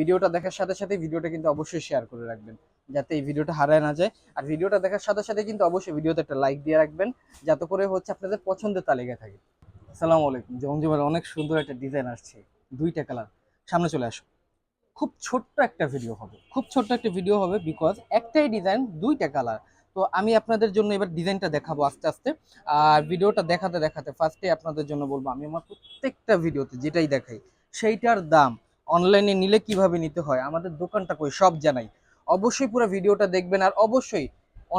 ভিডিওটা দেখার সাথে সাথে ভিডিওটা কিন্তু অবশ্যই শেয়ার করে রাখবেন, যাতে এই ভিডিওটা হারায় না যায়। আর ভিডিওটা দেখার সাথে সাথে কিন্তু অবশ্যই ভিডিওতে একটা লাইক দিয়ে রাখবেন, যাতে করে হচ্ছে আপনাদের পছন্দের তালিকা থাকে। আসসালামু আলাইকুম জমজমের অনেক সুন্দর একটা ডিজাইন আসছে, দুইটা কালার সামনে চলে আসো। খুব ছোট্ট একটা ভিডিও হবে, খুব ছোট্ট একটা ভিডিও হবে বিকজ একটাই ডিজাইন দুইটা কালার তো আমি আপনাদের জন্য এবার ডিজাইনটা দেখাবো আস্তে আস্তে। আর ভিডিওটা দেখাতে দেখাতে ফার্স্টে আপনাদের জন্য বলব, আমি আমার প্রত্যেকটা ভিডিওতে যেটাই দেখাই, সেইটার দাম অনলাইনে নিলে কীভাবে নিতে হয়? আমাদের দোকানটা কই? সব জানাই। অবশ্যই পুরো ভিডিওটা দেখবেন আর অবশ্যই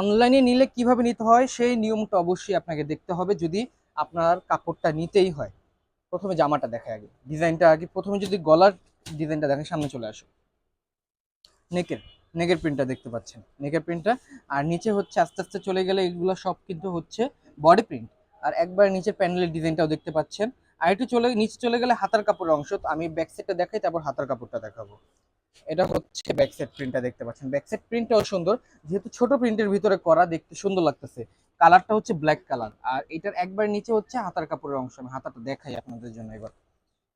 অনলাইনে নিলে কীভাবে নিতে হয়, সেই নিয়মটা অবশ্যই আপনাকে দেখতে হবে যদি আপনার কাপড়টা নিতেই হয়। প্রথমে জামাটা দেখায় আগে। ডিজাইনটা আগে। প্রথমে যদি গলার ডিজাইনটা দেখে সামনে চলে আসো নেকের নেকের প্রিন্টটা দেখতে পাচ্ছেন। নেকের প্রিন্টটা আর নিচে হচ্ছে, আস্তে আস্তে চলে গেলে এগুলো সব কিন্তু হচ্ছে বডি প্রিন্ট আর একবার নিচের প্যানেলের ডিজাইনটাও দেখতে পাচ্ছেন। আর একটু চলে, নিচে চলে গেলে হাতার কাপড়ের অংশ। আমি ব্যাক সাইডটা দেখাই, তারপর হাতার কাপড়টা দেখাবো। এটা হচ্ছে ব্যাক সাইড প্রিন্টটা দেখতে পাচ্ছেন। ব্যাক সাইড প্রিন্টটাও সুন্দর, যেহেতু ছোট প্রিন্টের ভিতরে করা, দেখতে সুন্দর লাগতেছে। কালারটা হচ্ছে ব্ল্যাক কালার আর এটার একবার নিচে হচ্ছে হাতার কাপড়ের অংশ। আমি হাতাটা দেখাই আপনাদের জন্য এবার।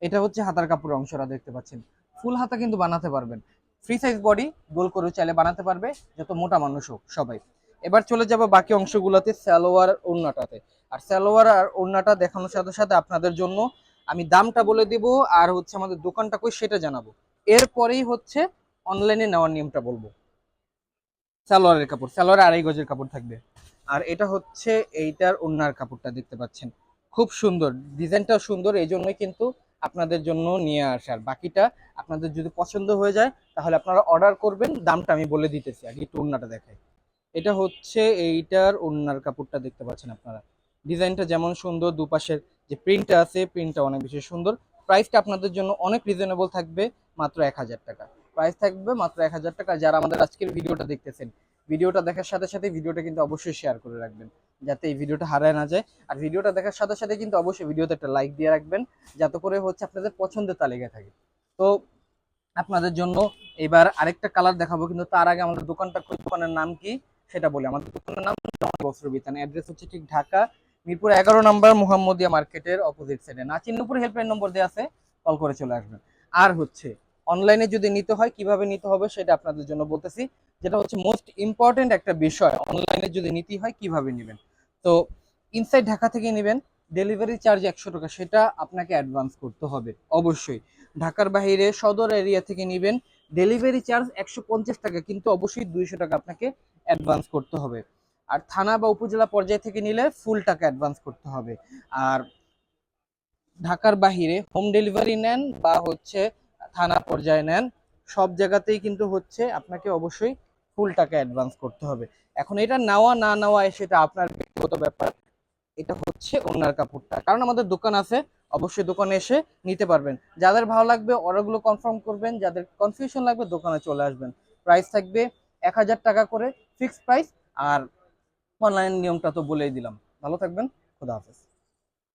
এটা হচ্ছে হাতার কাপড়ের অংশটা দেখতে পাচ্ছেন। ফুল হাতা কিন্তু বানাতে পারবেন। ফ্রি সাইজ বডি গোল করে চাইলে বানাতে পারবে, যত মোটা মানুষ হোক সবাই। এবার চলে যাব বাকি অংশগুলোতে, সালোয়ার ওড়নাটাতে। আর সালোয়ার আর ওড়নাটা দেখানোর সাথে সাথে আপনাদের জন্য আমি দামটা বলে দিব আর হচ্ছে আমাদের দোকানটা কই সেটা জানাব। এরপরেই হচ্ছে অনলাইনে নেওয়ার নিয়মটা বলব। সালোয়ারের কাপড়, সালোয়ার আড়াই গজের কাপড় থাকবে। আর এটা হচ্ছে এইটার ওড়নার কাপড়টা দেখতে পাচ্ছেন। খুব সুন্দর, ডিজাইনটাও সুন্দর এই জন্যই কিন্তু আপনাদের জন্য নিয়ে আসে। আর বাকিটা আপনাদের যদি পছন্দ হয়ে যায়, তাহলে আপনারা অর্ডার করবেন, দামটা আমি বলে দিতেছি, আগে একটু ওড়নাটা দেখাই। এটা হচ্ছে এইটার ওড়নার কাপড়টা দেখতে পাচ্ছেন আপনারা। ডিজাইনটা যেমন সুন্দর, দুপাশের যে প্রিন্টটা আছে প্রিন্টটা অনেক বেশি সুন্দর। প্রাইসটা আপনাদের জন্য অনেক রিজনেবল থাকবে, মাত্র এক হাজার টাকা। প্রাইস থাকবে মাত্র এক হাজার টাকা। যারা আমাদের আজকের ভিডিওটা দেখতেছেন, ভিডিওটা দেখার সাথে সাথে ভিডিওটা কিন্তু অবশ্যই শেয়ার করে রাখবেন, যাতে এই ভিডিওটা হারায় না যায়। আর ভিডিওটা দেখার সাথে সাথে কিন্তু অবশ্যই ভিডিওতে একটা লাইক দিয়ে রাখবেন, যাতে করে হচ্ছে আপনাদের পছন্দের তালিকা থাকে। তো আপনাদের জন্য এবার আরেকটা কালার দেখাবো, কিন্তু তার আগে আমাদের দোকানটা কোন দোকানের নাম কি, সেটা বলি। আমাদের দোকানের নাম বস্ত্র অ্যাড্রেস হচ্ছে ঠিক ঢাকা মিরপুর এগারো নম্বর মোহাম্মদিয়া মার্কেটের অপোজিট সাইডে নাচিন্নপুর হেল্পলাইন নম্বর দেওয়া আছে কল করে চলে আসবেন। আর হচ্ছে অনলাইনে যদি নিতে হয়, কীভাবে নিতে হবে সেটা আপনাদের জন্য বলতেছি। যেটা হচ্ছে মোস্ট ইম্পর্টেন্ট একটা বিষয় অনলাইনে যদি নিতে হয়, কীভাবে নেবেন? তো ইনসাইড ঢাকা থেকে নেবেন ডেলিভারি চার্জ একশো টাকা, সেটা আপনাকে অ্যাডভান্স করতে হবে, অবশ্যই। ঢাকার বাইরে, সদর এরিয়া থেকে নেবেন ডেলিভারি চার্জ একশো পঞ্চাশ টাকা, কিন্তু অবশ্যই দুইশো টাকা আপনাকে অ্যাডভান্স করতে হবে। আর থানা বা উপজেলা পর্যায় থেকে নিলে ফুল টাকা অ্যাডভান্স করতে হবে। আর ঢাকার বাহিরে হোম ডেলিভারি নেন বা হচ্ছে থানা পর্যায়ে নেন, সব জায়গাতেই কিন্তু হচ্ছে আপনাকে অবশ্যই ফুল টাকা অ্যাডভান্স করতে হবে। এখন এটা নেওয়া না নেওয়া সেটা আপনার ব্যক্তিগত ব্যাপার, এটা হচ্ছে ওনার কাপড়টা। কারণ আমাদের দোকান আছে, অবশ্যই দোকানে এসে নিতে পারবেন। যাদের ভালো লাগবে অর্ডারগুলো কনফার্ম করবেন, যাদের কনফিউশন লাগবে দোকানে চলে আসবেন। প্রাইস থাকবে এক হাজার টাকা করে ফিক্সড প্রাইস আর অনলাইন নিয়মটা তো বলেই দিলাম। ভালো থাকবেন খোদা হাফেজ।